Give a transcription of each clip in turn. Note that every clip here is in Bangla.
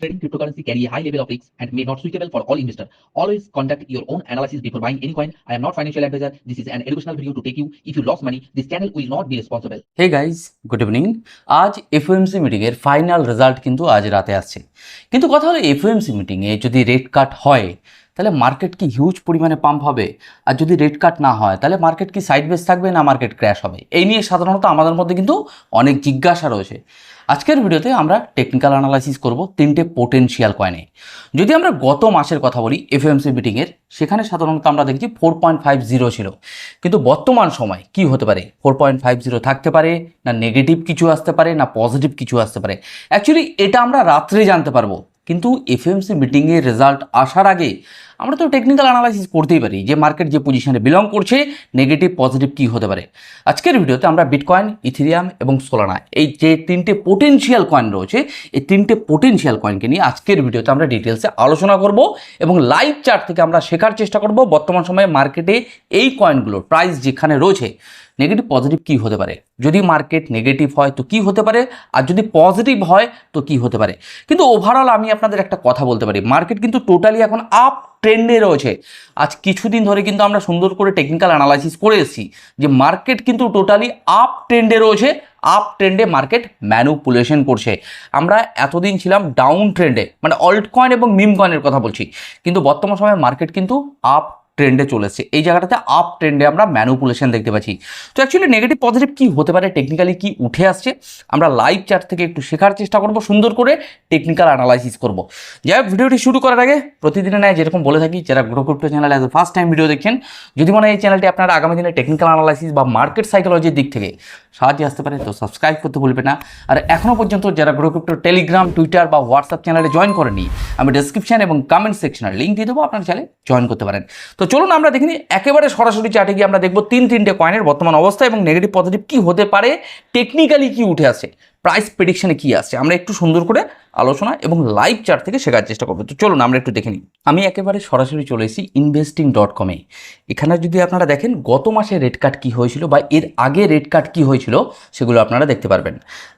Trading cryptocurrency carry a high level of risk and may not suitable for all investors. Always conduct your own analysis before buying any coin. I am not financial advisor. This is an educational video to take you. If you lost money, this channel will not be responsible. Hey guys good evening আজ এফওএমসি মিটিংয়ের ফাইনাল রেজাল্ট কিন্তু আজ রাতে আসছে কিন্তু কথা হলো এফওএমসি মিটিংয়ে যদি রেট কাট হয় তাহলে মার্কেট কি হিউজ পরিমাণে পাম্প হবে আর যদি রেট কাট না হয় তাহলে মার্কেট কি সাইড বেস থাকবে না মার্কেট ক্র্যাশ হবে এই নিয়ে সাধারণত আমাদের মধ্যে কিন্তু অনেক জিজ্ঞাসা রয়েছে আজকের ভিডিওতে আমরা টেকনিক্যাল অ্যানালাইসিস করব তিনটে পোটেনশিয়াল কয়েনে যদি আমরা গত মাসের কথা বলি এফএমসি মিটিংয়ের সেখানে সাধারণত আমরা দেখছি ফোর পয়েন্ট ফাইভ জিরো ছিল। কিন্তু বর্তমান সময় কি হতে পারে? ফোর পয়েন্ট ফাইভ জিরো থাকতে পারে, না নেগেটিভ কিছু আসতে পারে, না পজিটিভ কিছু আসতে পারে? অ্যাকচুয়ালি এটা আমরা রাত্রে জানতে পারব। কিন্তু এফএমসি মিটিংয়ের রেজাল্ট আসার আগে আমরা তো টেকনিক্যাল অ্যানালাইসিস করতেই পারি যে মার্কেট যে পজিশনে বিলং করছে নেগেটিভ পজিটিভ কী হতে পারে। আজকের ভিডিওতে আমরা বিটকয়েন ইথিরিয়াম এবং সোলানা এই যে তিনটে পোটেনশিয়াল কয়েন রয়েছে, এই তিনটে পোটেনশিয়াল কয়েনকে নিয়ে আজকের ভিডিওতে আমরা ডিটেলসে আলোচনা করব এবং লাইভ চার্ট থেকে আমরা শেখার চেষ্টা করব বর্তমান সময়ে মার্কেটে এই কয়েনগুলোর প্রাইস যেখানে রয়েছে। নেগেটিভ পজিটিভ কী হতে পারে? যদি মার্কেট নেগেটিভ হয় তো কি হতে পারে? আর যদি পজিটিভ হয় তো কি হতে পারে? কিন্তু ওভারঅল আমি আপনাদের একটা কথা বলতে পারি। মার্কেট কিন্তু টোটালি এখন আপ ট্রেন্ডে রয়েছে। আজ কিছুদিন ধরে কিন্তু আমরা সুন্দর করে টেকনিক্যাল অ্যানালাইসিস করে এসেছি যে মার্কেট কিন্তু টোটালি আপ ট্রেন্ডে রয়েছে। আপ ট্রেন্ডে মার্কেট ম্যানুপুলেশন করছে। আমরা এতদিন ছিলাম ডাউন ট্রেন্ডে মানে অল্ট কয়েন এবং মিম কয়েনের কথা বলছি। কিন্তু বর্তমান সময়ে মার্কেট কিন্তু আপ ট্রেন্ডে চলেছে। এই জায়গাটাতে আপ ট্রেন্ডে আমরা ম্যানুপুলেশন দেখতে পাচ্ছি। তো অ্যাকচুয়ালি নেগেটিভ পজিটিভ কি হতে পারে? টেকনিক্যালি কি উঠে আসছে? আমরা লাইভ চার্ট থেকে একটু শেখার চেষ্টা করব, সুন্দর করে টেকনিক্যাল অ্যানালাইসিস করব। যাই ভিডিওটি শুরু করার আগে প্রতিদিনের ন্যায় যেরকম বলে থাকি, যারা গ্রো ক্রিপ্টো চ্যানেলে অ্যাজ ফার্স্ট টাইম ভিডিও দেখছেন, যদি মনে হয় এই চ্যানেলটি আপনার আগামী দিনে টেকনিক্যাল অ্যানালাইসিস বা মার্কেট সাইকোলজির দিক থেকে সাহায্যে আসতে পারে, তো সাবস্ক্রাইব করতে ভুলবে না। আর এখনও পর্যন্ত যারা গ্রো ক্রিপ্টো টেলিগ্রাম টুইটার বা হোয়াটসঅ্যাপ চ্যানেলে জয়েন করেনি আমি ডিসক্রিপশন এবং কমেন্ট সেকশনের লিঙ্ক দিয়ে দেবো, আপনার চ্যানেলে জয়েন করতে পারেন। তো চলুন আমরা দেখিনি, একেবারে সরাসরি চার্টে গিয়ে আমরা দেখব তিন তিনটে কয়েনের বর্তমান অবস্থা এবং নেগেটিভ পজিটিভ কি হতে পারে টেকনিক্যালি কি উঠে আসে প্রাইস প্রেডিকশনে কি আসছে আমরা একটু সুন্দর করে আলোচনা এবং লাইভ চার্ট থেকে শেখার চেষ্টা করব। তো চলুন আমরা একটু দেখে নিই। আমি একেবারে সরাসরি চলে এসেছি ইনভেস্টিং ডট কমে এখানে যদি আপনারা দেখেন, গত মাসে রেড কাট কী হয়েছিল বা এর আগে রেড কাট কী হয়েছিল, সেগুলো আপনারা দেখতে পারবেন।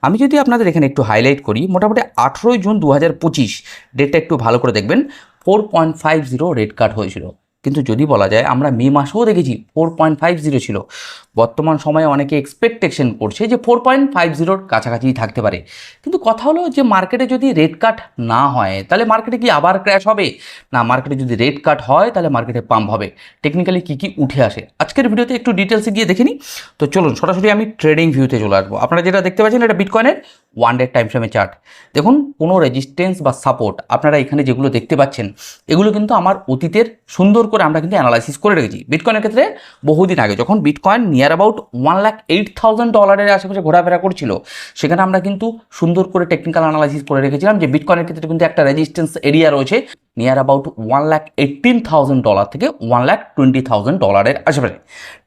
আমি যদি আপনাদের এখানে একটু হাইলাইট করি, মোটামুটি আঠেরোই জুন দু হাজার পঁচিশ ডেটটা একটু ভালো করে দেখবেন four point five zero rate cut হয়েছিল। কিন্তু যদি বলা যায় আমরা মে মাসেও দেখেছি ফোর পয়েন্ট ফাইভ জিরো ছিল। বর্তমান সময়ে অনেকে এক্সপেকটেশন করছে যে ফোর পয়েন্ট ফাইভ জিরোর কাছাকাছি থাকতে পারে। কিন্তু কথা হলো যে মার্কেটে যদি রেট কাট না হয়, তাহলে মার্কেটে কি আবার ক্র্যাশ হবে? না মার্কেটে যদি রেট কাট হয়, তাহলে মার্কেটে পাম্প হবে। টেকনিক্যালি কী কী উঠে আসে? আজকের ভিডিওতে একটু ডিটেলসে গিয়ে দেখে নিই। তো চলুন, সরাসরি আমি ট্রেডিং ভিউতে চলে আসব। আপনারা যেটা দেখতে পাচ্ছেন, এটা বিটকয়েনের ওয়ান ডে টাইম ফ্রেমে চার্ট দেখুন, কোনো রেজিস্ট্যান্স বা সাপোর্ট আপনারা এখানে যেগুলো দেখতে পাচ্ছেন, এগুলো কিন্তু আমার অতীতের সুন্দর করে আমরা কিন্তু অ্যানালাইসিস করে রেখেছি। বিটকয়েনের ক্ষেত্রে বহুদিন আগে, যখন bitcoin near about one lakh eight thousand ডলারের আশেপাশে ঘোরাফেরা করছিল। সেখানে আমরা কিন্তু সুন্দর করে টেকনিক্যাল অ্যানালাইসিস করে রেখেছিলাম যে বিটকয়েনের ক্ষেত্রে কিন্তু একটা রেজিস্ট্যান্স এরিয়া রয়েছে near about one lakh eighteen thousand dollar থেকে ওয়ান লাখ টোয়েন্টি থাউজেন্ড ডলারের আশেপাশে।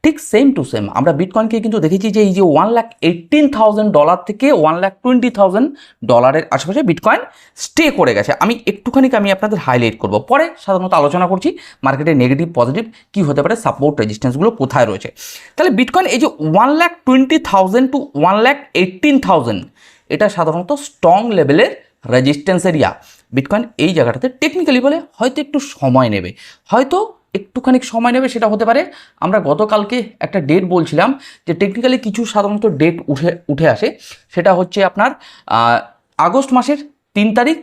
ঠিক সেম টু সেম আমরা বিটকয়েনকে কিন্তু দেখেছি যে এই যে one lakh eighteen thousand dollar থেকে ওয়ান লাখ টোয়েন্টি থাউজেন্ড ডলারের আশেপাশে বিটকয়েন স্টে করে গেছে। আমি একটুখানি আমি আপনাদের হাইলাইট করব। পরে সাধারণত আলোচনা করছি মার্কেটে নেগেটিভ পজিটিভ কী হতে পারে সাপোর্ট রেজিস্ট্যান্সগুলো কোথায় রয়েছে। তাহলে বিটকয়েন এই যে one lakh twenty thousand to one lakh eighteen thousand এটা সাধারণত স্ট্রং লেভেলের রেজিস্ট্যান্স এরিয়া বিটকয়েন এই জায়গাটাতে টেকনিক্যালি বলে হয়তো একটু সময় নেবে। হয়তো একটুখানি সময় নেবে, সেটা হতে পারে। আমরা গতকালকে একটা ডেট বলছিলাম যে টেকনিক্যালি কিছু সাধারণত ডেট উঠে উঠে আসে। সেটা হচ্ছে আপনার আগস্ট মাসের তিন তারিখ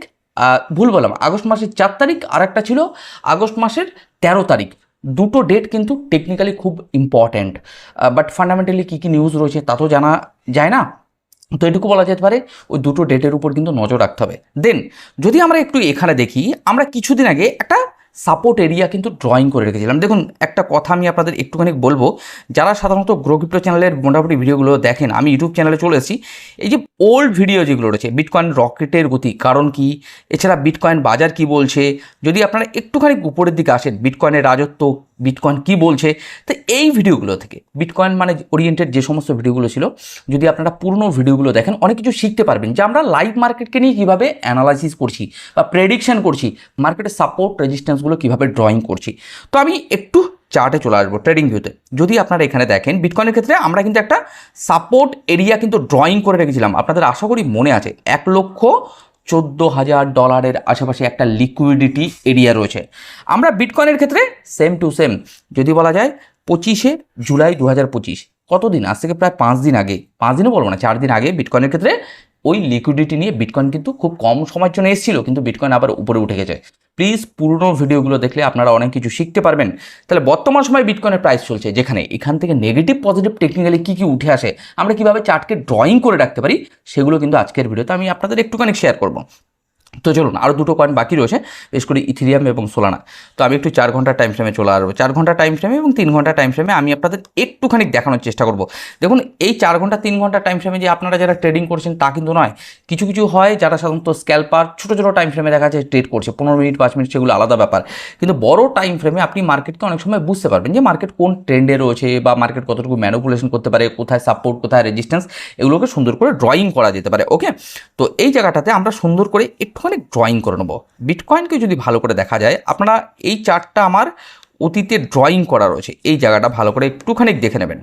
ভুল বললাম, আগস্ট মাসের চার তারিখ আর একটা ছিল আগস্ট মাসের তেরো তারিখ। দুটো ডেট কিন্তু টেকনিক্যালি খুব ইম্পর্ট্যান্ট বাট ফান্ডামেন্টালি কী কী নিউজ রয়েছে তা তো জানা যায় না। তো এটুকু বলা যেতে পারে, ওই দুটো ডেটের উপর কিন্তু নজর রাখতে হবে। দেন যদি আমরা একটু এখানে দেখি, আমরা কিছুদিন আগে একটা সাপোর্ট এরিয়া কিন্তু ড্রয়িং করে রেখেছিলাম। দেখুন, একটা কথা আমি আপনাদের একটুখানি বলব, যারা সাধারণত গ্রো চ্যানেলের মোটামুটি ভিডিওগুলো দেখেন, আমি ইউটিউব চ্যানেলে চলে এসেছি। এই যে ওল্ড ভিডিও যেগুলো রয়েছে বিটকয়েন রকেটের গতি, কারণ কি? এছাড়া বিটকয়েন বাজার কি বলছে? যদি আপনারা একটুখানি উপরের দিকে আসেন বিটকয়েনের রাজত্ব বিটকয়েন কি বলছে? তো এই ভিডিওগুলো থেকে বিটকয়েন মানে ওরিয়েন্টেড যে সমস্ত ভিডিওগুলো ছিল, যদি আপনারা পুরনো ভিডিওগুলো দেখেন, অনেক কিছু শিখতে পারবেন যে আমরা লাইভ মার্কেটকে নিয়ে কীভাবে অ্যানালাইসিস করছি বা প্রেডিকশন করছি মার্কেটের সাপোর্ট রেজিস্ট্যান্সগুলো কীভাবে ড্রয়িং করছি। তো আমি একটু চার্টে চলে আসব ট্রেডিং ভিউতে যদি আপনারা এখানে দেখেন বিটকয়েনের ক্ষেত্রে আমরা কিন্তু একটা সাপোর্ট এরিয়া কিন্তু ড্রয়িং করে রেখেছিলাম। আপনাদের আশা করি মনে আছে, এক লক্ষ চোদ্দ হাজার ডলারের আশেপাশে একটা লিকুইডিটি এরিয়া রয়েছে। আমরা বিটকয়েনের ক্ষেত্রে সেম টু সেম যদি বলা যায় পঁচিশে জুলাই দু হাজার পঁচিশ, কতদিন? আজ থেকে প্রায় পাঁচ দিন আগে, পাঁচ দিনও বলব না, চার দিন আগে বিটকয়েনের ক্ষেত্রে ওই লিকুইডিটি নিয়ে বিটকয়েন কিন্তু খুব কম সময়ের জন্য এসেছিল, কিন্তু বিটকয়েন আবার উপরে উঠে গেছে। প্লিজ পুরনো ভিডিওগুলো দেখলে আপনারা অনেক কিছু শিখতে পারবেন। তাহলে বর্তমান সময় বিটকয়েনের প্রাইস চলছে যেখানে, এখান থেকে নেগেটিভ পজিটিভ টেকনিক্যালি কী কী উঠে আসে, আমরা কীভাবে চার্টকে ড্রয়িং করে রাখতে পারি, সেগুলো কিন্তু আজকের ভিডিওতে আমি আপনাদের একটুখানি শেয়ার করব। তো চলুন আরও দুটো কয়েন বাকি রয়েছে, বেশ করে ইথিরিয়াম এবং সোলানা। তো আমি একটু চার ঘণ্টা টাইম ফ্রেমে চলে আসব। চার ঘণ্টা টাইম ফ্রেমে এবং তিন ঘণ্টা টাইম ফ্রেমে আমি আপনাদের একটুখানি দেখানোর চেষ্টা করব। দেখুন, এই চার ঘণ্টা, তিন ঘণ্টা টাইম ফ্রেমে যে আপনারা যারা ট্রেডিং করছেন তা কিন্তু নয়। কিছু কিছু হয় যারা সাধারণত স্ক্যালপার ছোটো ছোটো টাইম ফ্রেমে দেখা যাচ্ছে ট্রেড করছে। পনেরো মিনিট, পাঁচ মিনিট, সেগুলো আলাদা ব্যাপার। কিন্তু বড় টাইম ফ্রেমে আপনি মার্কেটকে অনেক সময় বুঝতে পারবেন যে মার্কেট কোন ট্রেন্ডে রয়েছে বা মার্কেট কতটুকু ম্যানুপুলেশন করতে পারে, কোথায় সাপোর্ট কোথায় রেজিস্ট্যান্স এগুলোকে সুন্দর করে ড্রয়িং করা যেতে পারে ওকে তো এই জায়গাটাতে আমরা সুন্দর করে একটুখানি ড্রয়িং করে নেব। বিটকয়েনকে যদি ভালো করে দেখা যায়, আপনারা এই চার্টটা আমার অতীতে ড্রয়িং করা রয়েছে, এই জায়গাটা ভালো করে একটুখানি দেখে নেবেন।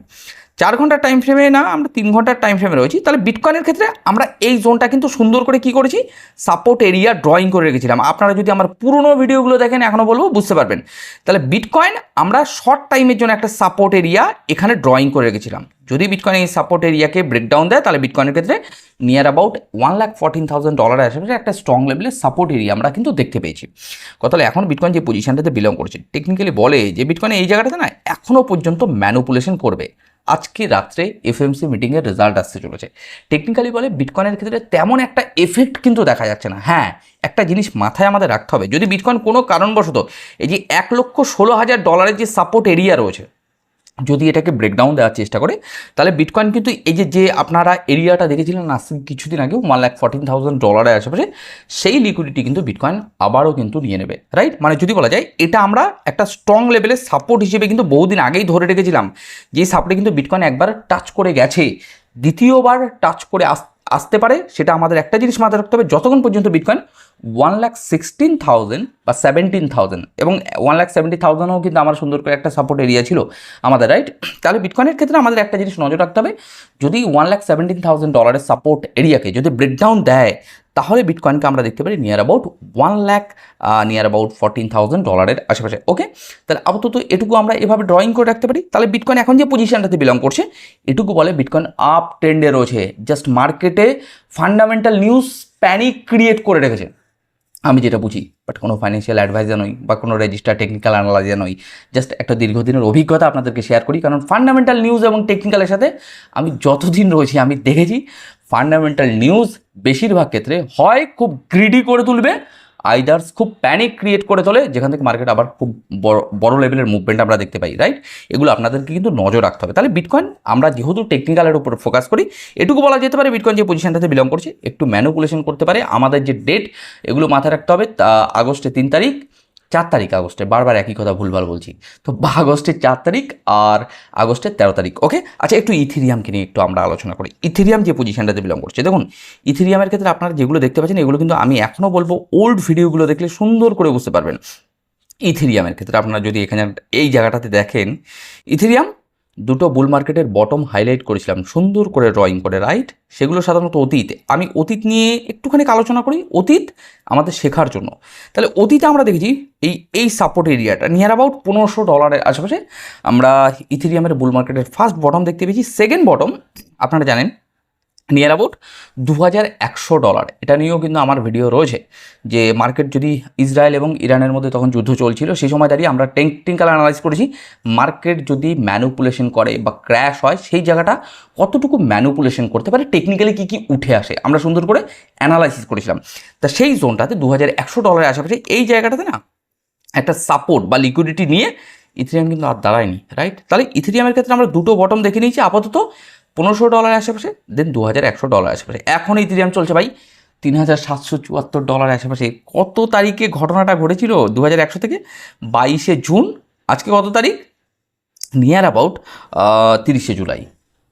চার ঘণ্টার টাইম ফ্রেমে না, আমরা তিন ঘণ্টার টাইম ফ্রেমে রয়েছি, তাহলে বিটকয়েনের ক্ষেত্রে আমরা এই জোনটা কিন্তু সুন্দর করে কি করেছি সাপোর্ট এরিয়া ড্রয়িং করে রেখেছিলাম। আপনারা যদি আমার পুরনো ভিডিওগুলো দেখেন এখনও বলব, বুঝতে পারবেন। তাহলে বিটকয়েন আমরা শর্ট টাইমের জন্য একটা সাপোর্ট এরিয়া এখানে ড্রয়িং করে রেখেছিলাম। যদি বিটকয়েন এই সাপোর্ট এরিয়াকে ব্রেকডাউন দেয়, তাহলে বিটকয়েনের ক্ষেত্রে near about one lakh fourteen thousand ডলারের আশেপাশে একটা স্ট্রং লেভেলের সাপোর্ট এরিয়া আমরা কিন্তু দেখতে পেয়েছি। কথা এখন বিটকয়েন যে পজিশনটাতে বিলং করছে টেকনিক্যালি বলে যে বিটকয়েন এই জায়গাটাতে না এখনও পর্যন্ত ম্যানুপুলেশন করবে। আজকে রাত্রে এফ এফএমসি মিটিংয়ের রেজাল্ট আসতে চলেছে। টেকনিক্যালি বলে বিটকয়েনের ক্ষেত্রে তেমন একটা এফেক্ট কিন্তু দেখা যাচ্ছে না। হ্যাঁ একটা জিনিস মাথায় আমাদের রাখতে হবে। যদি বিটকয়েন কোনো কারণবশত এই যে এক লক্ষ ষোলো হাজার ডলারের যে সাপোর্ট এরিয়া রয়েছে যদি এটাকে ব্রেকডাউন দেওয়ার চেষ্টা করে, তাহলে বিটকয়েন কিন্তু এই যে যে আপনারা এরিয়াটা দেখেছিলেন আজ কিছুদিন আগে ওয়ান লাখ ফর্টিন থাউজেন্ড ডলারের আশেপাশে, সেই লিকুইডিটি কিন্তু বিটকয়েন আবারও কিন্তু নিয়ে নেবে রাইট মানে যদি বলা যায়, এটা আমরা একটা স্ট্রং লেভেলের সাপোর্ট হিসেবে কিন্তু বহুদিন আগেই ধরে রেখেছিলাম, যে সাপোর্টে কিন্তু বিটকয়েন একবার টাচ করে গেছে, দ্বিতীয়বার টাচ করে আস আসতে পারে, সেটা আমাদের একটা জিনিস মাথায় রাখতে হবে, যতক্ষণ পর্যন্ত bitcoin one lakh sixteen thousand বা সেভেন্টিন থাউজেন্ড এবং ওয়ান লাখ সেভেন্টি থাউজেন্ডও কিন্তু আমার সুন্দর করে একটা সাপোর্ট এরিয়া ছিল আমাদের রাইট তাহলে বিটকয়েনের ক্ষেত্রে আমাদের একটা জিনিস নজর রাখতে হবে, যদি ওয়ান লাখ সেভেন্টিন থাউজেন্ড ডলারের সাপোর্ট এরিয়াকে যদি ব্রেকডাউন দেয় তাহলে বিটকয়েনকে আমরা দেখতে পারি near about one lakh near about fourteen thousand ডলারের আশেপাশে ওকে তাহলে আপাতত এটুকু আমরা এভাবে ড্রয়িং করে রাখতে পারি। তাহলে বিটকয়েন এখন যে পজিশনটাতে বিলং করছে, এটুকু বলে বিটকয়েন আপ ট্রেন্ডে রয়েছে জাস্ট মার্কেটে ফান্ডামেন্টাল নিউজ প্যানিক ক্রিয়েট করে রেখেছে। আমি যেটা বুঝি বাট কোনো ফাইন্যান্সিয়াল অ্যাডভাইজার নই বা কোনো রেজিস্টার টেকনিক্যাল অ্যানালাইজার নই। জাস্ট একটা দীর্ঘদিনের অভিজ্ঞতা আপনাদেরকে শেয়ার করি, কারণ ফান্ডামেন্টাল নিউজ এবং টেকনিক্যালের সাথে আমি যতদিন রয়েছি, আমি দেখেছি ফান্ডামেন্টাল নিউজ বেশিরভাগ ক্ষেত্রে হয় খুব গ্রিডি করে তুলবে আইদার্স খুব প্যানিক ক্রিয়েট করে তোলে, যেখান থেকে মার্কেট আবার খুব বড় বড় লেভেলের মুভমেন্ট আমরা দেখতে পাই রাইট এগুলো আপনাদেরকে কিন্তু নজর রাখতে হবে। তাহলে বিটকয়েন আমরা যেহেতু টেকনিক্যালের উপর ফোকাস করি, এটুকু বলা যেতে পারে বিটকয়েন যে পজিশনটাতে বিলং করছে, একটু ম্যানুপুলেশন করতে পারে। আমাদের যে ডেট এগুলো মাথায় রাখতে হবে তা আগস্টে তিন তারিখ। চার তারিখ আগস্টে, বারবার একই কথা ভুলভাল বলছি। তো আগস্টের চার তারিখ আর আগস্টের তেরো তারিখ ওকে আচ্ছা একটু ইথিরিয়ামকে নিয়ে একটু আমরা আলোচনা করি। ইথিরিয়াম যে পজিশনটাতে বিলং করছে, দেখুন, ইথিরিয়ামের ক্ষেত্রে আপনারা যেগুলো দেখতে পাচ্ছেন, এগুলো কিন্তু আমি এখনও বলব ওল্ড ভিডিওগুলো দেখলে সুন্দর করে বুঝতে পারবেন। ইথিরিয়ামের ক্ষেত্রে আপনারা যদি এখানে এই জায়গাটাতে দেখেন, ইথিরিয়াম দুটো বুল মার্কেটের বটম হাইলাইট করেছিলাম। সুন্দর করে ড্রয়িং করে রাইট সেগুলো সাধারণত অতীত। আমি অতীত নিয়ে একটুখানি আলোচনা করি। অতীত আমাদের শেখার জন্য। তাহলে অতীতে আমরা দেখেছি, এই এই সাপোর্ট এরিয়াটা নিয়ার অ্যাবাউট পনেরোশো ডলারের আশেপাশে আমরা ইথিরিয়ামের বুল মার্কেটের ফার্স্ট বটম দেখতে পেয়েছি। সেকেন্ড বটম আপনারা জানেন নিয়ার অ্যাবাউট দু হাজার একশো ডলার এটা নিয়েও কিন্তু আমার ভিডিও রয়েছে যে মার্কেট যদি ইসরায়েল এবং ইরানের মধ্যে তখন যুদ্ধ চলছিল, সেই সময় দাঁড়িয়ে আমরা টেকনিক্যাল অ্যানালাইজ করেছি। মার্কেট যদি ম্যানুপুলেশন করে বা ক্র্যাশ হয়, সেই জায়গাটা কতটুকু ম্যানুপুলেশন করতে পারে টেকনিক্যালি কী কী উঠে আসে, আমরা সুন্দর করে অ্যানালাইসিস করেছিলাম। তা সেই জোনটাতে দু হাজার একশো ডলারের আশেপাশে এই জায়গাটাতে না একটা সাপোর্ট বা লিকুইডিটি নিয়ে ইথেরিয়াম কিন্তু আর দাঁড়ায়নি রাইট তাহলে ইথেরিয়ামের ক্ষেত্রে আমরা দুটো বটম দেখে নিয়েছি, আপাতত পনেরোশো ডলার আশেপাশে দেন দু হাজার একশো ডলার আশেপাশে। এখন ইথিরিয়াম চলছে ভাই তিন হাজার সাতশো চুয়াত্তর ডলার আশেপাশে। কত তারিখে ঘটনাটা ঘটেছিল দু হাজার একশো থেকে? বাইশে জুন। আজকে কত তারিখ? নিয়ার অ্যাবাউট তিরিশে জুলাই।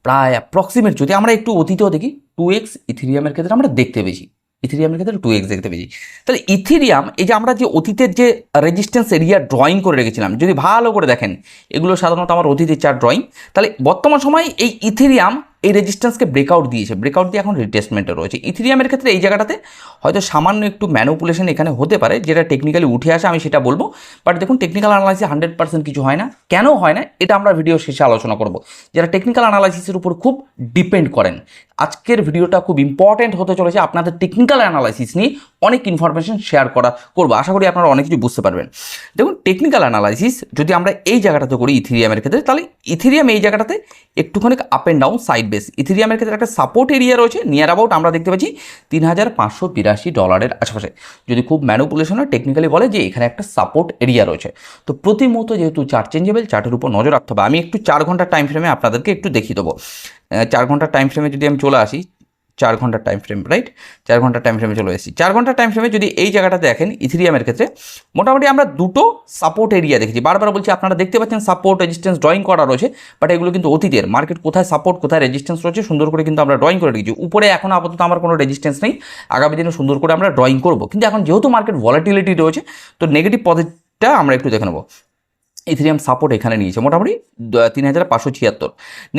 প্রায় অ্যাপ্রক্সিমেট যদি আমরা একটু অতীতেও দেখি টু এক্স ইথিরিয়ামের ক্ষেত্রে আমরা দেখতে পেয়েছি। ইথিরিয়ামের ক্ষেত্রে টু এক্স দেখতে পেয়েছি। তাহলে ইথিরিয়াম এই যে আমরা যে অতীতের যে রেজিস্ট্যান্স এরিয়া ড্রয়িং করে রেখেছিলাম, যদি ভালো করে দেখেন, এগুলো সাধারণত আমার অতীতের চার ড্রয়িং তাহলে বর্তমান সময় এই ইথিরিয়াম এই রেজিস্ট্যান্সকে ব্রেকআউট দিয়েছে। ব্রেকআউট দিয়ে এখন রিটেস্টমেন্টে রয়েছে। ইথিরিয়ামের ক্ষেত্রে এই জায়গাটাতে হয়তো সামান্য একটু ম্যানুপুলেশন এখানে হতে পারে, যেটা টেকনিক্যালি উঠে আসে, আমি সেটা বলব। বাট দেখুন টেকনিক্যাল অ্যানালাইসিস হান্ড্রেড পার্সেন্ট কিছু হয় না। কেন হয় না? এটা আমরা ভিডিও শেষে আলোচনা করব। যারা টেকনিক্যাল অ্যানালাইসিসের উপর খুব ডিপেন্ড করেন, আজকের ভিডিওটা খুব ইম্পর্ট্যান্ট হতে চলেছে। আপনাদের টেকনিক্যাল অ্যানালাইসিস নিয়ে অনেক ইনফরমেশন শেয়ার করা করব। আশা করি আপনারা অনেক কিছু বুঝতে পারবেন। দেখুন টেকনিক্যাল অ্যানালাইসিস যদি আমরা এই জায়গাটাতে করি ইথিরিয়ামের ক্ষেত্রে, তাহলে ইথিরিয়াম এই জায়গাটাতে একটুখানি up and down side base ইথেরিয়ামের ক্ষেত্রে একটা সাপোর্ট এরিয়া রয়েছে। নিয়ার অ্যাবাউট আমরা দেখতে পাচ্ছি তিন হাজার পাঁচশো বিরাশি ডলারের আশেপাশে। যদি খুব ম্যানুপুলেশন হয় টেকনিক্যালি বলে যে এখানে একটা সাপোর্ট এরিয়া রয়েছে। তো প্রতি মুহূর্তে যেহেতু চার্ট চেঞ্জেবল চার্টের উপর নজর রাখতে হবে। আমি একটু চার ঘণ্টার টাইম ফ্রেমে আপনাদেরকে একটু দেখিয়ে দেবো। চার ঘণ্টার টাইম ফ্রেমে যদি আমি চলে আসি চার ঘণ্টার টাইম ফ্রেম রাইট চার ঘণ্টার টাইম ফ্রেমে চলে এসেছি। চার ঘণ্টার টাইম ফ্রেমে যদি এই জায়গাটা দেখেন ইথিরিয়ামের ক্ষেত্রে, মোটামুটি আমরা দুটো সাপোর্ট এরিয়া দেখেছি। বারবার বলছি, আপনারা দেখতে পাচ্ছেন সাপোর্ট রেজিস্ট্যান্স ড্রয়িং করা রয়েছে বাট এগুলো কিন্তু অতীতের। মার্কেট কোথায় সাপোর্ট কোথায় রেজিস্ট্যান্স রয়েছে, সুন্দর করে কিন্তু আমরা ড্রয়িং করে রেখেছি। উপরে এখন আপাতত আমার কোনো রেজিস্ট্যান্স নেই। আগামী দিনে সুন্দর করে আমরা ড্রয়িং করব। কিন্তু এখন যেহেতু মার্কেট ভলাটিলিটি রয়েছে, তো নেগেটিভ পজিটিভটা আমরা একটু দেখে নেব। ইথিরিয়াম সাপোর্ট এখানে নিয়েছে, মোটামুটি তিন হাজার পাঁচশো ছিয়াত্তর।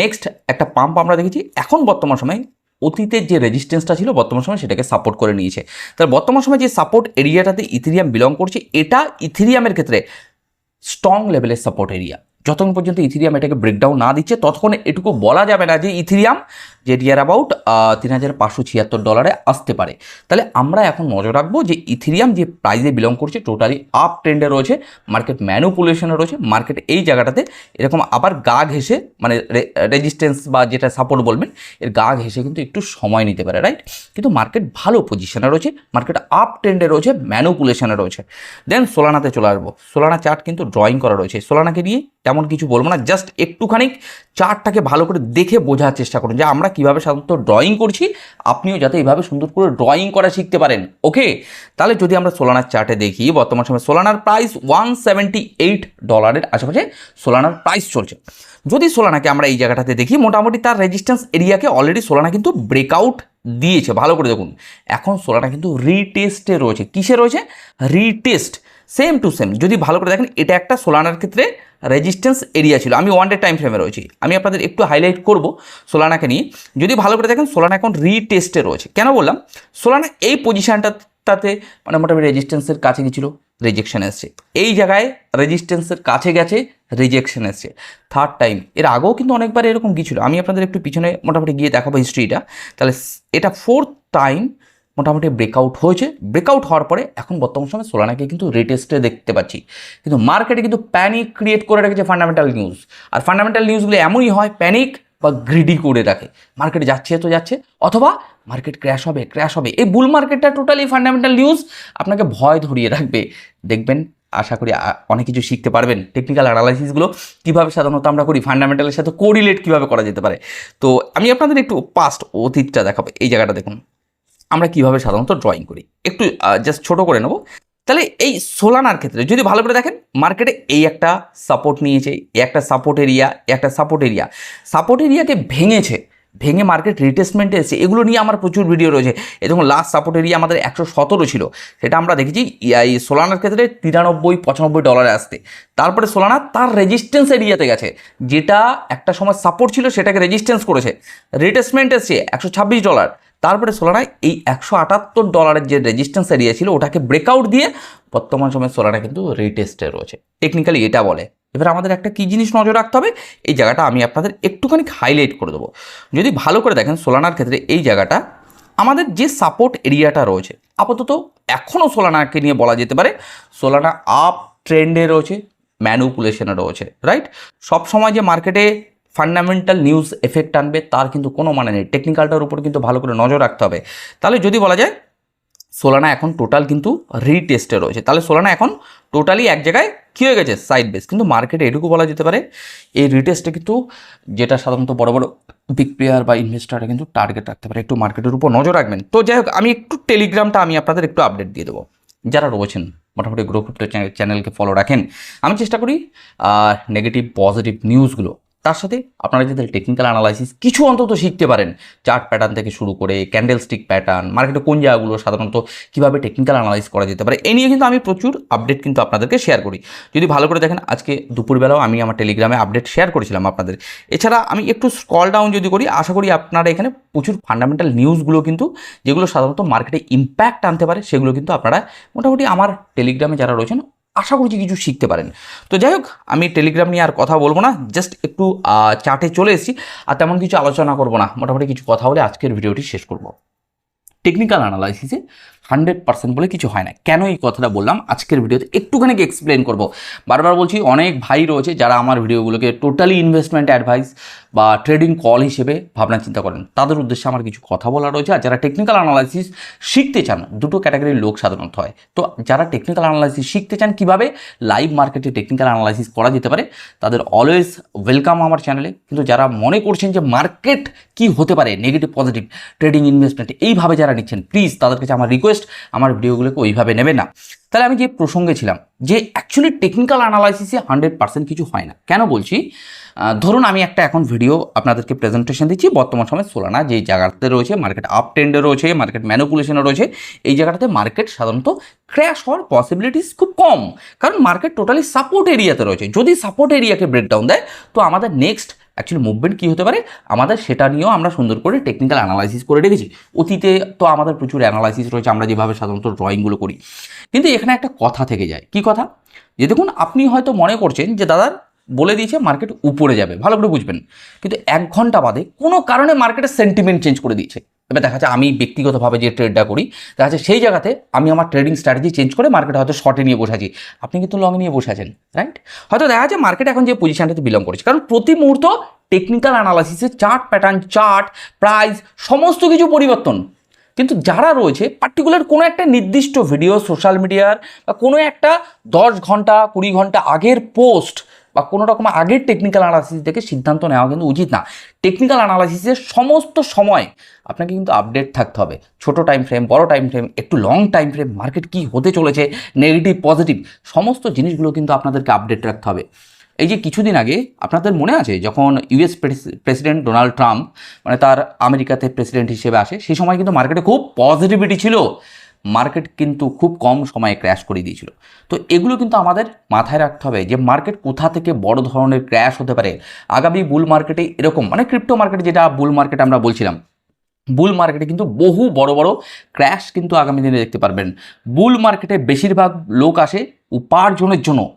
নেক্সট একটা পাম্প আমরা দেখেছি। এখন বর্তমান সময় অতীতের যে রেজিস্ট্যান্সটা ছিল বর্তমান সময় সেটাকে সাপোর্ট করে নিয়েছে। তার বর্তমান সময় যে সাপোর্ট এরিয়াটাতে ইথিরিয়াম বিলং করছে, এটা ইথিরিয়ামের ক্ষেত্রে স্ট্রং লেভেলের সাপোর্ট এরিয়া যতক্ষণ পর্যন্ত ইথিরিয়াম এটাকে ব্রেকডাউন না দিচ্ছে, ততক্ষণ এটুকু বলা যাবে না যে ইথিরিয়াম যে ডিয়ার অ্যাবাউট তিন হাজার পাঁচশো ছিয়াত্তর ডলারে আসতে পারে। তাহলে আমরা এখন নজর রাখব যে ইথিরিয়াম যে প্রাইজে বিলং করছে টোটালি আপ ট্রেন্ডে রয়েছে মার্কেট ম্যানুপুলেশনে রয়েছে মার্কেট এই জায়গাটাতে এরকম আবার গা ঘেসে মানে রেজিস্ট্যান্স বা যেটা সাপোর্ট বলবেন, এর গা ঘেসে কিন্তু একটু সময় নিতে পারে রাইট কিন্তু মার্কেট ভালো পজিশনে রয়েছে মার্কেট আপ ট্রেন্ডে রয়েছে ম্যানুপুলেশনে রয়েছে। দেন সোলানাতে চলে আসব। সোলানা চার্ট কিন্তু ড্রয়িং করা রয়েছে। সোলানাকে নিয়ে তেমন কিছু বলব না জাস্ট একটুখানি চার্টটাকে ভালো করে দেখে বোঝার চেষ্টা করুন, যে আমরা কীভাবে সাধারণত ড্রয়িং করছি, আপনিও যাতে এইভাবে সুন্দর করে ড্রয়িং করা শিখতে পারেন ওকে তাহলে যদি আমরা সোলানার চার্টে দেখি, বর্তমান সময় সোলানার প্রাইস ওয়ান সেভেন্টি এইট ডলারের আশেপাশে সোলানার প্রাইস চলছে। যদি সোলানাকে আমরা এই জায়গাটাতে দেখি, মোটামুটি তার রেজিস্ট্যান্স এরিয়াকে অলরেডি সোলানা কিন্তু ব্রেকআউট দিয়েছে। ভালো করে দেখুন, এখন সোলানা কিন্তু রিটেস্টে রয়েছে। কিসে রয়েছে? রিটেস্ট সেম টু সেম, যদি ভালো করে দেখেন, এটা একটা সোলানার ক্ষেত্রে রেজিস্ট্যান্স এরিয়া ছিল। আমি ওয়ান ডে টাইম ফ্রেমে রয়েছি। আমি আপনাদের একটু হাইলাইট করব সোলানাকে নিয়ে। যদি ভালো করে দেখেন সোলানা এখন রিটেস্টে রয়েছে। কেন বললাম? সোলানা এই পজিশানটাতে মানে মোটামুটি রেজিস্ট্যান্সের কাছে গেছিল রিজেকশন এসছে। এই জায়গায় রেজিস্ট্যান্সের কাছে গেছে রিজেকশন এসছে। থার্ড টাইম এর আগেও কিন্তু অনেকবার এরকম গিয়েছিল। আমি আপনাদের একটু পিছনে মোটামুটি গিয়ে দেখাবো হিস্ট্রিটা তাহলে, এটা ফোর্থ টাইম মোটামুটি ব্রেকআউট হয়েছে। ব্রেকআউট হওয়ার পরে এখন বর্তমান সময় সোলানাকে কিন্তু রেটেস্টে দেখতে পাচ্ছি। কিন্তু মার্কেটে কিন্তু প্যানিক ক্রিয়েট করে রেখেছে ফান্ডামেন্টাল নিউজ আর ফান্ডামেন্টাল নিউজগুলো এমনই হয় প্যানিক বা গ্রিডি করে রাখে। মার্কেট যাচ্ছে তো যাচ্ছে, অথবা মার্কেট ক্র্যাশ হবে ক্র্যাশ হবে। এই বুল মার্কেটটা টোটালি ফান্ডামেন্টাল নিউজ আপনাকে ভয় ধরিয়ে রাখবে। দেখবেন, আশা করি অনেক কিছু শিখতে পারবেন। টেকনিক্যাল অ্যানালাইসিসগুলো কীভাবে সাধারণত আমরা করি ফান্ডামেন্টালের সাথে কোরিলেট কীভাবে করা যেতে পারে। তো আমি আপনাদের একটু পাস্ট অতীতটা দেখাবো। এই জায়গাটা দেখুন। আমরা কীভাবে সাধারণত ড্রয়িং করি? একটু জাস্ট ছোট করে নেব। তাহলে এই সোলানার ক্ষেত্রে, যদি ভালো করে দেখেন মার্কেটে এই একটা সাপোর্ট নিয়েছে, এই একটা সাপোর্ট এরিয়া একটা সাপোর্ট এরিয়া সাপোর্ট এরিয়াকে ভেঙেছে, ভেঙে মার্কেট রিটেসমেন্টে এসেছে। এগুলো নিয়ে আমার প্রচুর ভিডিও রয়েছে। এ দেখুন লাস্ট সাপোর্ট এরিয়া আমাদের একশো সতেরো ছিল। সেটা আমরা দেখেছি, এই সোলানার ক্ষেত্রে তিরানব্বই, পঁচানব্বই ডলারে আসতে তারপরে সোলানা তার রেজিস্ট্যান্স এরিয়াতে গেছে। যেটা একটা সময় সাপোর্ট ছিল, সেটাকে রেজিস্ট্যান্স করেছে। রিটেসমেন্ট এসছে, একশো ছাব্বিশ ডলার তারপরে সোলানা এই একশো আটাত্তর ডলারের যে রেজিস্ট্যান্স এরিয়া ছিল, ওটাকে ব্রেকআউট দিয়ে বর্তমান সময়ে সোলানা কিন্তু রিটেস্টে রয়েছে। টেকনিক্যালি এটা বলে। এবার আমাদের একটা কী জিনিস নজর রাখতে হবে? এই জায়গাটা আমি আপনাদের একটুখানি হাইলাইট করে দেবো। যদি ভালো করে দেখেন সোলানার ক্ষেত্রে এই জায়গাটা, আমাদের যে সাপোর্ট এরিয়াটা রয়েছে, আপাতত এখনও সোলানাকে নিয়ে বলা যেতে পারে, সোলানা আপ ট্রেন্ডে রয়েছে ম্যানুপুলেশনে রয়েছে রাইট সব সময় যে মার্কেটে ফান্ডামেন্টাল নিউজ এফেক্ট আনবে, তার কিন্তু কোনো মানে নেই। টেকনিক্যালটার উপর কিন্তু ভালো করে নজর রাখতে হবে। তাহলে যদি বলা যায় সোলানা এখন টোটাল কিন্তু রিটেস্টে রয়েছে। তাহলে সোলানা এখন টোটালি এক জায়গায় কী হয়ে গেছে? সাইড বেস কিন্তু মার্কেটে এটুকু বলা যেতে পারে, এই রিটেস্টে কিন্তু যেটা সাধারণত বড় বড় বিগ প্লেয়ার বা ইনভেস্টাররা কিন্তু টার্গেট রাখতে পারে। একটু মার্কেটের উপর নজর রাখবেন। তো যাই হোক, আমি একটু টেলিগ্রামটা আমি আপনাদের একটু আপডেট দিয়ে দেবো। যারা রয়েছেন, মোটামুটি গ্রো ক্রিপ্টো চ্যানেলকে ফলো রাখেন, আমি চেষ্টা করি নেগেটিভ পজিটিভ নিউজগুলো তার সাথে আপনারা যাতে টেকনিক্যাল অ্যানালাইসিস কিছু অন্তত শিখতে পারেন। চার্ট প্যাটার্ন থেকে শুরু করে ক্যান্ডেল স্টিক প্যাটার্ন মার্কেটে কোন জায়গাগুলো সাধারণত কীভাবে টেকনিক্যাল অ্যানালাইস করা যেতে পারে এই নিয়ে কিন্তু আমি প্রচুর আপডেট কিন্তু আপনাদেরকে শেয়ার করি। যদি ভালো করে দেখেন, আজকে দুপুরবেলাও আমি আমার টেলিগ্রামে আপডেট শেয়ার করেছিলাম আপনাদের। এছাড়া আমি একটু স্কল ডাউন যদি করি, আশা করি আপনারা এখানে প্রচুর ফান্ডামেন্টাল নিউজগুলো কিন্তু, যেগুলো সাধারণত মার্কেটে ইম্প্যাক্ট আনতে পারে, সেগুলো কিন্তু আপনারা মোটামুটি আমার টেলিগ্রামে যারা রয়েছেন আশা করছি কিছু শিখতে পারেন। তো যাই হোক, আমি টেলিগ্রাম নিয়ে আর কথা বলব না জাস্ট একটু চার্টে চলে এসেছি, আর তেমন কিছু আলোচনা করব না। মোটামুটি কিছু কথা বলে আজকের ভিডিওটি শেষ করব। টেকনিক্যাল অ্যানালাইসিসে হান্ড্রেড পার্সেন্ট বলে কিছু হয় না। কেন এই কথাটা বললাম? আজকের ভিডিওতে একটুখানি এক্সপ্লেন করব। বারবার বলছি, অনেক ভাই রয়েছে যারা আমার ভিডিওগুলোকে টোটালি ইনভেস্টমেন্ট অ্যাডভাইস বা ট্রেডিং কল হিসেবে ভাবনা চিন্তা করেন। তাদের উদ্দেশ্যে আমার কিছু কথা বলা রয়েছে আর যারা টেকনিক্যাল অ্যানালাইসিস শিখতে চান, দুটো ক্যাটাগরির লোক সাধারণত হয়। তো যারা টেকনিক্যাল অ্যানালাইসিস শিখতে চান, কীভাবে লাইভ মার্কেটে টেকনিক্যাল অ্যানালাইসিস করা যেতে পারে, তাদের অলওয়েজ ওয়েলকাম আমার চ্যানেলে কিন্তু যারা মনে করছেন যে মার্কেট কি হতে পারে নেগেটিভ পজিটিভ ট্রেডিং ইনভেস্টমেন্ট এইভাবে যারা নিচ্ছেন প্লিজ তাদের কাছে আমার রিকোয়েস্ট আমার ভিডিওগুলোকে ওইভাবে নেবে না। তাহলে আমি যে প্রসঙ্গে ছিলাম, যে অ্যাকচুয়ালি টেকনিক্যাল অ্যানালাইসিসে হান্ড্রেড পার্সেন্ট কিছু হয় না। কেন বলছি? ধরুন আমি একটা এখন ভিডিও আপনাদেরকে প্রেজেন্টেশন দিচ্ছি, বর্তমান সময় সোলানা যে জায়গাতে রয়েছে মার্কেট আপ ট্রেন্ডে রয়েছে মার্কেট ম্যানুপুলেশনে রয়েছে, এই জায়গাটাতে মার্কেট সাধারণত ক্র্যাশ হওয়ার পসিবিলিটিস খুব কম। কারণ মার্কেট টোটালি সাপোর্ট এরিয়াতে রয়েছে। যদি সাপোর্ট এরিয়াকে ব্রেকডাউন দেয়, তো আমাদের নেক্সট অ্যাকচুয়ালি মুভমেন্ট কী হতে পারে? আমাদের সেটা নিয়েও আমরা সুন্দর করে টেকনিক্যাল অ্যানালাইসিস করে রেখেছি। অতীতে তো আমাদের প্রচুর অ্যানালাইসিস রয়েছে, আমরা যেভাবে সাধারণত ড্রয়িংগুলো করি। কিন্তু এখানে একটা কথা থেকে যায়। কি কথা? যে দেখুন, আপনি হয়তো মনে করছেন যে দাদার বলে দিয়েছে মার্কেট উপরে যাবে, ভালো করে বুঝবেন। কিন্তু এক ঘণ্টা বাদে কোনো কারণে মার্কেটের সেন্টিমেন্ট চেঞ্জ করে দিয়েছে। এবার দেখা যাচ্ছে আমি ব্যক্তিগতভাবে যে ট্রেডটা করি, দেখা যাচ্ছে সেই জায়গাতে আমি আমার ট্রেডিং স্ট্র্যাটেজি চেঞ্জ করে মার্কেট হয়তো শর্টে নিয়ে বসে আছি। আপনি কিন্তু লং নিয়ে বসে আছেন রাইট হয়তো দেখা যাচ্ছে মার্কেট এখন যে পজিশনটাতে বিলং করেছে। কারণ প্রতি মুহূর্ত টেকনিক্যাল অ্যানালাইসিসে চার্ট প্যাটার্ন চার্ট প্রাইস সমস্ত কিছু পরিবর্তন। কিন্তু যারা রয়েছে পার্টিকুলার কোনো একটা নির্দিষ্ট ভিডিও সোশ্যাল মিডিয়ার বা কোনো একটা দশ ঘণ্টা, কুড়ি ঘণ্টা আগের পোস্ট বা কোনো রকম আগের টেকনিক্যাল অ্যানালাইসিস থেকে সিদ্ধান্ত নেওয়া কিন্তু উচিত না। টেকনিক্যাল অ্যানালাইসিসের সমস্ত সময় আপনাকে কিন্তু আপডেট থাকতে হবে। ছোট টাইম ফ্রেম বড় টাইম ফ্রেম একটু লং টাইম ফ্রেম মার্কেট কী হতে চলেছে নেগেটিভ পজিটিভ সমস্ত জিনিসগুলো কিন্তু আপনাদেরকে আপডেট রাখতে হবে। এই যে কিছুদিন আগে আপনাদের মনে আছে যখন ইউএস প্রেসিডেন্ট ডোনাল্ড ট্রাম্প মানে তার আমেরিকাতে প্রেসিডেন্ট হিসেবে আসে, সেই সময় কিন্তু মার্কেটে খুব পজিটিভিটি ছিল। মার্কেট কিন্তু খুব কম সময়ে ক্র্যাশ করে দিয়েছিল। তো এগুলো কিন্তু আমাদের মাথায় রাখতে হবে যে মার্কেট কোথা থেকে বড় ধরনের ক্র্যাশ হতে পারে। আগামী বুল মার্কেটে এরকম মানে ক্রিপ্টো মার্কেট যেটা বুল মার্কেট আমরা বলছিলাম বুল মার্কেটে কিন্তু বহু বড় বড় ক্র্যাশ কিন্তু আগামী দিনে দেখতে পারবেন। বুল মার্কেটে বেশিরভাগ লোক আসে উপার্জনের জন্য।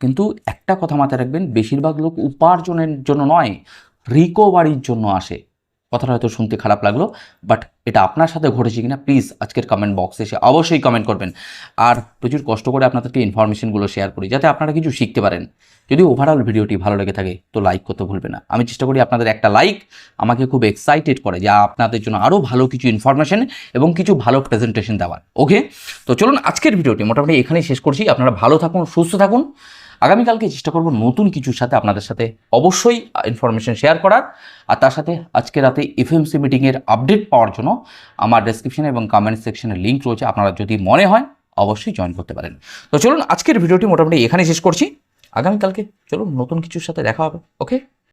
কিন্তু একটা কথা মাথায় রাখবেন, বেশিরভাগ লোক উপার্জনের জন্য নয় রিকভারির জন্য আসে। কথাটা হয়তো শুনতে খারাপ লাগল বাট এটা আপনার সাথে ঘটেছে কিনা প্লিজ আজকের কমেন্ট বক্সে এসে অবশ্যই কমেন্ট করবেন। আর প্রচুর কষ্ট করে আপনাদেরকে ইনফরমেশনগুলো শেয়ার করি, যাতে আপনারা কিছু শিখতে পারেন। যদি ওভারঅল ভিডিওটি ভালো লেগে থাকে, তো লাইক করতে ভুলবেন না। আমি চেষ্টা করি আপনাদের একটা লাইক আমাকে খুব এক্সাইটেড করে, যা আপনাদের জন্য আরও ভালো কিছু ইনফরমেশন এবং কিছু ভালো প্রেজেন্টেশন দেওয়ার। ওকে তো চলুন আজকের ভিডিওটি মোটামুটি এখানেই শেষ করছি। আপনারা ভালো থাকুন, সুস্থ থাকুন। আগামীকালকে চেষ্টা করব নতুন কিছুর সাথে আপনাদের সাথে অবশ্যই ইনফরমেশন শেয়ার করার। আর তার সাথে আজকে রাতে এফ এফএমসি মিটিংয়ের আপডেট পাওয়ার জন্য আমার ডেসক্রিপশনে এবং কমেন্ট সেকশনে লিঙ্ক রয়েছে। আপনারা যদি মনে হয়, অবশ্যই জয়েন করতে পারেন। তো চলুন, আজকের ভিডিওটি মোটামুটি এখানে শেষ করছি। আগামীকালকে চলুন, নতুন কিছুর সাথে দেখা হবে। ওকে